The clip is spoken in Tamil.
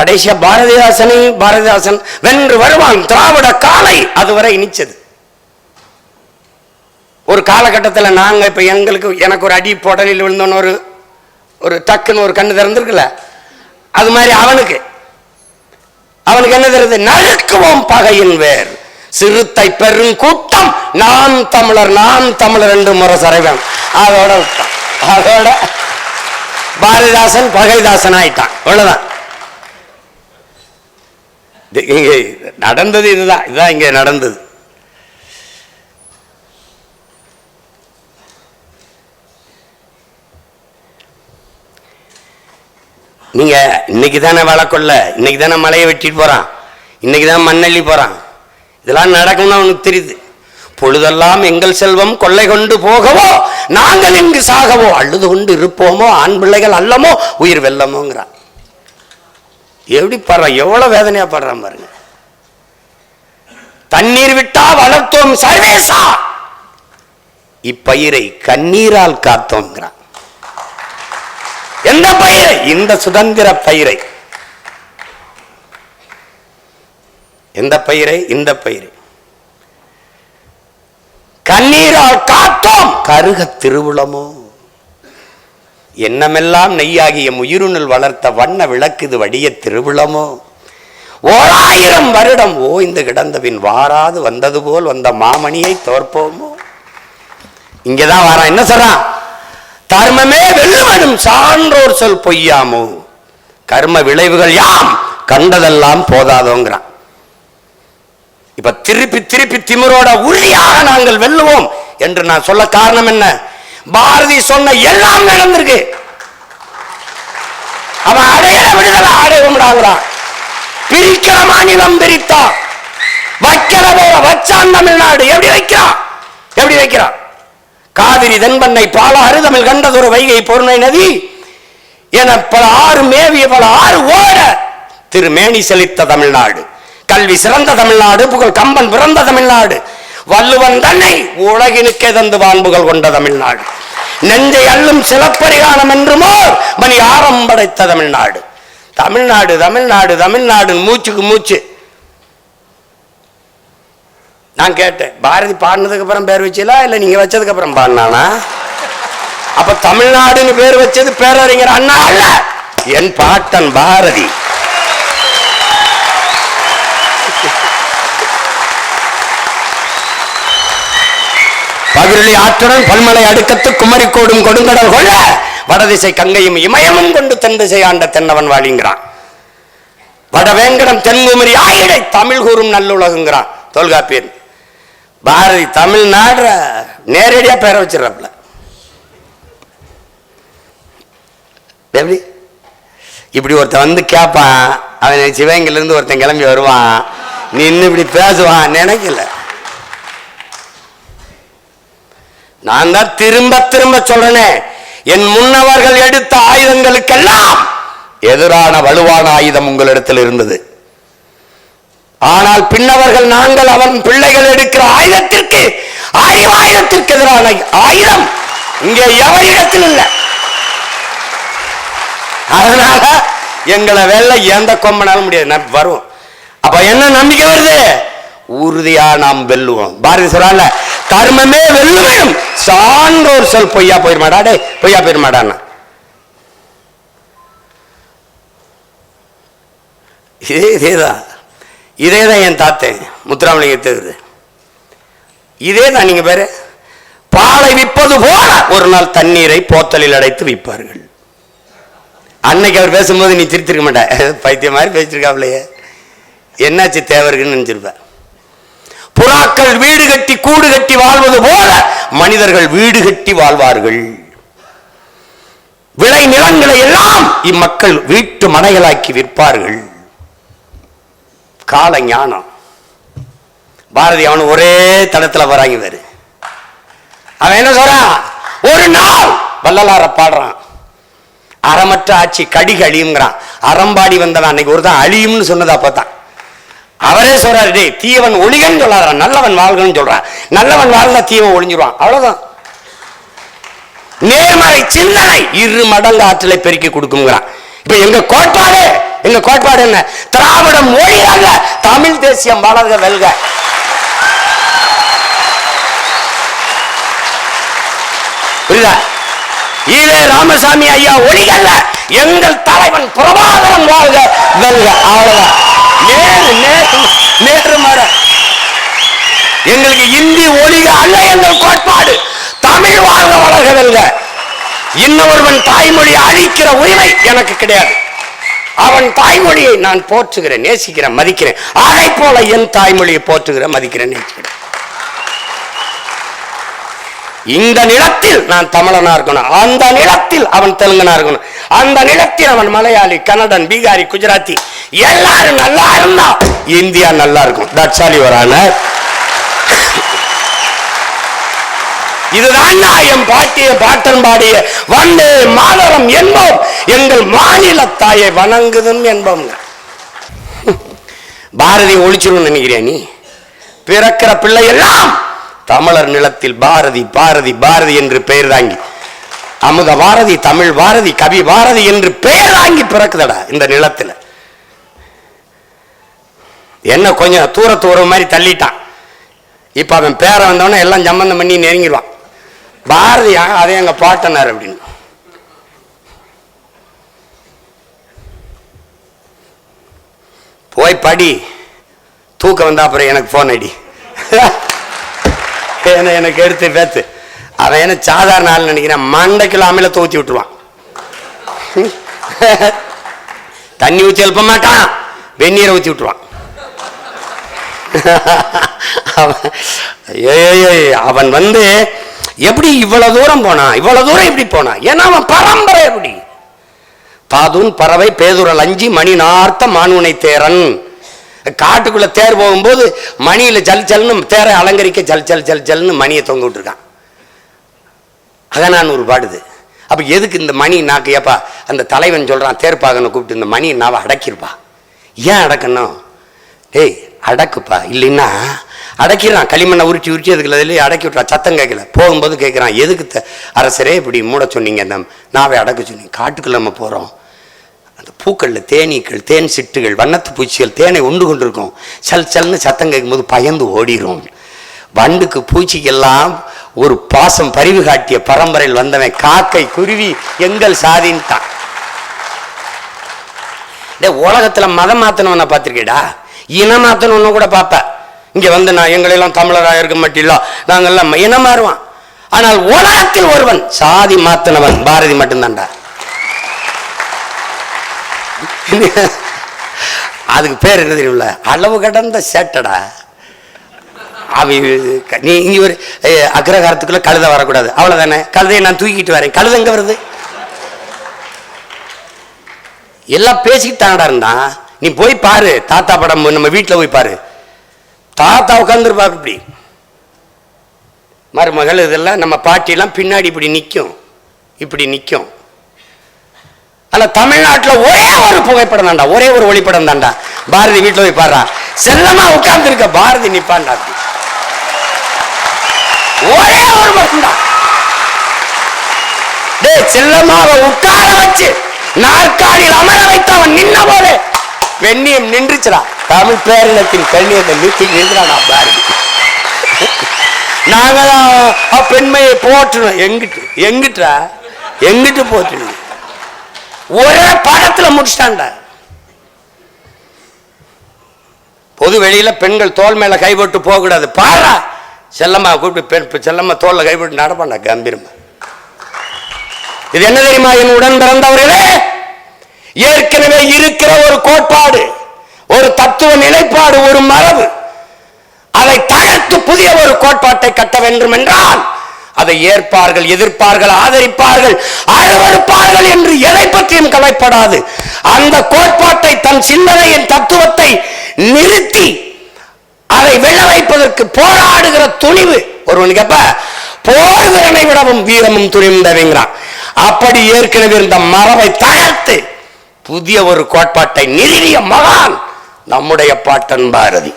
கடைசியா பாரதிதாசனையும் பாரதிதாசன் வென்று வருவான் திராவிட காலை அதுவரை இனிச்சது. ஒரு காலகட்டத்தில் நாங்க இப்ப எங்களுக்கு எனக்கு ஒரு அடி புடலில் விழுந்தோன்னு ஒரு ஒரு டக்குன்னு ஒரு கண்ணு திறந்துருக்குல்ல? அது மாதிரி அவனுக்கு. அவனுக்கு என்ன தெரியுது? நறுக்குவோம் பகையின் வேர். சிறுத்தை பெரும் கூட்டம். நாம் தமிழர் நாம் தமிழர் என்று முறை சரைவன். அதோட அதோட பாரதிதாசன் பகைதாசன் ஆயிட்டான். அவ்வளவுதான். இங்க நடந்தது இதுதான் இதுதான் இங்க நடந்தது. நீங்க இன்னைக்கு தானே வளர்க்கொள்ள இன்னைக்கு தானே மலையை வெட்டிட்டு போறான் இன்னைக்கு தான் மண்ணள்ளி போறான். இதெல்லாம் நடக்கும்னு அவனுக்கு தெரியுது. பொழுதெல்லாம் எங்கள் செல்வம் கொள்ளை கொண்டு போகவோ நாங்கள் இங்கு சாகவோ அழுது கொண்டு இருப்போமோ ஆண் பிள்ளைகள் அல்லமோ உயிர் வெல்லமோங்கிறான். எப்படி படுறான்? எவ்வளவு வேதனையா பாடுறான் பாருங்க. தண்ணீர் விட்டா வளர்த்தோம் சர்வேசா. இப்பயிரை கண்ணீரால் காத்தோங்கிறான். எந்த பயிரை? இந்த சுதந்திர பயிரை. எந்த பயிரை? இந்த பயிரை. கண்ணீரால் காத்தோம். கருக திருவுளமோ? எண்ணமெல்லாம் நெய்யாகிய உயிருணில் வளர்த்த வண்ண விளக்குது வடிய திருவிழமோ ஓராயிரம் வருடம் ஓய்ந்து கிடந்தபின் வாராது வந்தது போல் வந்த மாமணியை தோற்போமோ? இங்கதான் வாரான். என்ன சொல்றான்? தர்மமே வெல்லுவனும் சான்றோர் சொல் பொய்யாமோ? கர்ம விளைவுகள் யாம்? கண்டதெல்லாம் போதாதோங்கிறான். இப்ப திருப்பி திருப்பி திமிரோட உறுதியாக நாங்கள் வெல்லுவோம் என்று நான் சொல்ல காரணம் என்ன? பாரதி சொன்ன எல்லாம் நடந்திருக்கு. அவன் அடைய விடுதலை அடையவிடாங்கிறான் பிரிக்கிற மாநிலம் பிரித்தான். வைக்கிற போல வச்சான் தமிழ்நாடு. எப்படி வைக்கிறான்? எப்படி வைக்கிறான்? காவிரி தென்பண்ணை பாலாறு தமிழ் கண்டதொரு வைகை பொருணை நதி என பல ஆறு மேவிய பல ஆறு ஓட திருமேனி செழித்த தமிழ்நாடு. கல்வி சிறந்த தமிழ்நாடு புகழ் கம்பன் பிறந்த தமிழ்நாடு. வள்ளுவன் தன்னை உலகினுக்கே தந்து வான்புகள் கொண்ட தமிழ்நாடு. நெஞ்சை அள்ளும் சிலப்பரிகாரம் என்றுமோர் மணி ஆரம் படைத்த தமிழ்நாடு. தமிழ்நாடு தமிழ்நாடு தமிழ்நாடு மூச்சுக்கு மூச்சு. நான் கேட்டேன் பாரதி பாடினதுக்கு அப்புறம் பேர் வச்சீங்களா இல்ல நீங்க வச்சதுக்கு அப்புறம் பாடினானா? அப்ப தமிழ்நாடுன்னு பேர் வச்சது பேரறிஞர் அண்ணா அல்ல என் பாட்டன் பாரதி. பகிரளி ஆற்றுடன் பல்மலை அடுக்கத்து குமரிக்கோடும் கொடுங்கடல் கொள்ள வடதிசை கங்கையும் இமயமும் கொண்டு தென் திசை ஆண்ட தென்னவன் வாழிங்கிறான். வடவேங்கடம் தென்குமரி ஆயிடை தமிழ் கூறும் நல்லுலகுங்கிறான் தொல்காப்பியன். பாரதி தமிழ்நாடு நேரடியாக பெற வச்சிடறாப்ல எப்படி? இப்படி ஒருத்தன் வந்து கேட்பான் அவன் சிவகங்கையில இருந்து ஒருத்தன் கிளம்பி வருவான் நின்று இப்படி பேசுவான் நினைக்கல. நான் தான் திரும்ப திரும்ப சொல்றேனே. என் முன்னவர்கள் எடுத்த ஆயுதங்களுக்கெல்லாம் எதிரான வலுவான ஆயுதம் உங்களிடத்தில் இருந்தது. ஆனால் பின்னவர்கள் நாங்கள் அவன் பிள்ளைகள் எடுக்கிற ஆயுதத்திற்கு ஆயுதத்திற்கு எதிரான ஆயுதம் இங்கே எவரிடத்தில் இல்லை. அதனால எங்களை வேலை எந்த கொம்பனாலும் முடியாது. வரும் அப்ப என்ன நம்பிக்கை வருது? உறுதியா நாம் வெல்லுவோம். பாரதி சொல்றாங்க கர்மமே வெல்லுவேன். சான்றோர் சொல் பொய்யா போயிருமாடா டே பொய்யா போயிருமாடான்னு. இதே இதேதான் இதே தான் என் தாத்தன் முத்துராமலிங்கத்துக்கு இதே தான் நீங்க பேரு? பாலை விற்பது போல ஒரு நாள் தண்ணீரை போத்தலில் அடைத்து விற்பார்கள் அன்னைக்கு அவர் பேசும்போது நீ திருத்திருக்க மாட்டேன் பைத்தியம் மாதிரி பேசிருக்காப்லையே என்னாச்சு தேவருக்குன்னு நினச்சிருப்பேன் புறாக்கள் வீடு கட்டி கூடு கட்டி வாழ்வது போல மனிதர்கள் வீடு கட்டி வாழ்வார்கள். விளை நிலங்களை எல்லாம் இம்மக்கள் வீட்டு மனைகளாக்கி விற்பார்கள். கால ஞானம். பாரதி அவன் ஒரே தடத்துல வராங்க வேறு அவன் என்ன சொல்றான்? ஒரு நாள் வள்ளலார பாடுறான். அறமற்ற ஆட்சி கடிக அழியுங்கிறான் அறம்பாடி வந்தவன் அன்னைக்கு ஒரு தான் அழியும்னு சொன்னதா பார்த்தான் அவரே சொல்றாரு டே தீயவன் ஒளிகன்னு சொல்லாத நல்லவன் வாழ்கன்னு சொல்றான் நல்லவன் வாழ்ந்தா தீவன் ஒளிஞ்சிருவான். அவ்வளவுதான். நேர்மறை சிந்தனை இரு மடங்கு ஆற்றலை பெருக்கி கொடுக்குங்கிறான் இப்ப எங்க கோட்பாடு? எங்க கோட்பாடு என்ன? திராவிடம் மொழி அல்ல தமிழ் தேசியம் வளர்க வெல்க. புரியுதா? ஈவே ராமசாமி ஐயா ஒளிகல்ல எங்கள் தலைவன் பிரபாகரன் வாழ்க வெல்க. அவ்வளவுதான். நேரு எங்களுக்கு இந்தி ஒளிக அல்ல எங்கள் கோட்பாடு. தமிழ் வாழ்க வளர்க இன்னொருவன் தாய்மொழி அழிக்கிற உரிமை எனக்கு கிடையாது. அவன் தாய்மொழியை நான் போற்றுகிறேன் நேசிக்கிறேன் மதிக்கிறேன். அதை போல என் தாய்மொழியை போற்றுகிறேன் மதிக்கிறேன் நேசிக்கிறேன். இந்த நிலத்தில் நான் தமிழனா இருக்கணும். அந்த நிலத்தில் அவன் தெலுங்கனா இருக்கணும். அந்த நிலத்தில் அவன் மலையாளி கன்னடன் பீகாரி குஜராத்தி எல்லாரும் நல்லா இருந்தா இந்தியா நல்லா இருக்கும். தட்சாலி வரான இதுதான் என் பாட்டிய பாட்டன் பாடிய வந்தே மாதரம் என்போம். எங்கள் மாநில தாயை வணங்குதும் என்போம். பாரதி ஒழிச்சிடும் நினைக்கிறேன் நீ? பிறக்கிற பிள்ளை எல்லாம் தமிழர் நிலத்தில் பாரதி பாரதி பாரதி என்று பெயர் தாங்கி. அமுத பாரதி தமிழ் பாரதி கவி பாரதி என்று பெயர் தாங்கி பிறக்குதடா இந்த நிலத்துல. என்ன கொஞ்சம் தூர தூர மாதிரி தள்ளிட்டான். இப்போ அவன் பேர வந்தவொடனே எல்லாம் சம்மந்தம் பண்ணி நெருங்கிடுவான் பாரதியா அதே எங்க பாட்டனார் அப்படின்னு. போய் படி. தூக்கம் வந்தா அப்புறம் எனக்கு ஃபோன் அடி என்ன எனக்கு எடுத்து பேத்து அவன் என்ன சாதாரண ஆள் நினைக்கிறேன். மண்டைக்குள்ள அமில தூத்தி விட்டுருவான். தண்ணி ஊற்றி எழுப்ப மாட்டான். வெந்நீரை ஊற்றி விட்டுருவான். அவன் அவன் வந்து எப்படி இவ்வளவு தூரம் போனான் இவ்வளவு தூரம் எப்படி போனான் ஏன்னா அவன் பரம்பரை எப்படி? பாதுன் பறவை பேதுரல் அஞ்சு மணி நார்த்த மானுனை தேரன் காட்டுக்குள்ளே தேர் போகும்போது மணியில் ஜல் ஜல்னு தேரை அலங்கரிக்க ஜல் ஜல் ஜல் ஜல்னு மணியை தொங்க விட்டுருக்கான். அகனான் ஒரு பாடுது. அப்போ எதுக்கு இந்த மணி நாக்கு? ஏப்பா அந்த தலைவன் சொல்கிறான் தேர்ப்பாகனை கூப்பிட்டு இந்த மணி நாவை அடக்கிருப்பா. ஏன் அடக்கணும்? ஏய் அடக்குப்பா. இல்லைன்னா அடக்கிடுறான். களிமண்ணை உரிச்சு உரிச்சு அதுக்குள்ள அதில் அடக்கி விட்றான் சத்தம் கேட்கல. போகும்போது கேட்குறான் எதுக்கு அரசரே இப்படி மூட சொன்னீங்க. அந்த நாவை அடக்க சொன்னீங்க. காட்டுக்குள்ள நம்ம போகிறோம் அந்த பூக்களில் தேனீக்கள் தேன் சிட்டுகள் வண்ணத்து பூச்சிகள் தேனை உண்டு கொண்டிருக்கும். சல் சல்னு சத்தம் கேட்கும்போது பயந்து ஓடிரும். வண்டுக்கு பூச்சிக்கெல்லாம் ஒரு பாசம் பரிவு காட்டிய பரம்பரையில் வந்தவன் காக்கை குருவி எங்கள் சாதின்ட்டான் உலகத்தில் உலகத்துல மதம் மாத்தனவனை பார்த்துருக்கேடா இனம் மாத்தணும்னு கூட பார்ப்பேன் இங்க வந்து நான் எங்களெல்லாம் தமிழராக இருக்க மாட்டில்லோ நாங்கள்லாம் இனம் மாறுவான் ஆனால் உலகத்தில் ஒருவன் சாதி மாத்தினவன் பாரதி மட்டும்தான்டா. அதுக்கு பேர் என்ன தெரியும்ல? அளவு கடந்த சேட்டடா. அவ நீ இங்க ஒரு அக்ரகாரத்துக்குள்ளே அக்ரகாரத்துக்குள்ள கழுதை வரக்கூடாது. அவ்வளவுதானே? கழுதையை நான் தூக்கிட்டு வரேன். கழுத எங்கே வருது? எல்லாம் பேசிக்கிட்டாங்கடா இருந்தான் நீ போய் பாரு. தாத்தா படம் நம்ம வீட்டில் போய் பாரு. தாத்தா உட்காந்துருப்பாரு இப்படி. மருமகள் இதெல்லாம் நம்ம பாட்டிலாம் பின்னாடி இப்படி நிற்கும் இப்படி நிற்கும் அல்ல தமிழ்நாட்டுல ஒரே ஒரு புகைப்படம் தான்டா ஒரே ஒரு ஒளிப்படம் தான்டா. பாரதி வீட்டுல போய் பாடுறான் செல்லமா உட்கார்ந்து இருக்க பாரதி நிப்பான்டா ஒரே ஒரு மட்டும்தான் டேய் செல்லமாவை உட்கார வச்சு நாற்காலியில் அமர வைத்து அவன் நின்ன போது வெண்ணியம் நின்றுச்சுடா. தமிழ் பேரினத்தின் கண்ணியத்தை நிறுத்தி நின்றாடா பாரதி. நாங்க பெண்மையை போற்றணும். எங்கிட்டு? எங்கிட்டா எங்கிட்டு போற்றணும்? ஒரே படத்துல முடிச்சிட்டான்டா. பொது வெளியில பெண்கள் தோல் மேல கைவிட்டு போக கூடாது பாரா செல்லம்மா கூப்பிட்டு பெண் செல்லம்மா தோல்ல கைவிட்டு நடப்பாண்டா கம்பீரமா. இது என்ன தெரியுமா? என் உடன் பிறந்தவர்களே ஏற்கனவே இருக்கிற ஒரு கோட்பாடு ஒரு தத்துவ நிலைப்பாடு ஒரு மரபு. அதை தகர்த்து புதிய ஒரு கோட்பாட்டை கட்ட வேண்டும் என்றால் அதை ஏற்பார்கள் எதிர்ப்பார்கள் ஆதரிப்பார்கள் அருவறுப்பார்கள் என்று எதை பற்றியும் கவலைப்படாது. அந்த கோட்பாட்டை தன் சிந்தனையின் தத்துவத்தை நிறுத்தி அதை வெல்ல வைப்பதற்கு போராடுகிற துணிவு ஒருவனுக்கு அப்ப போர் வீரனை விடவும் வீரமும் துணிந்தவங்கிறான் அப்படி ஏற்கனவே இருந்த மரபை தகர்த்து புதிய ஒரு கோட்பாட்டை நிறுவிய மகான் நம்முடைய பாட்டன் பாரதி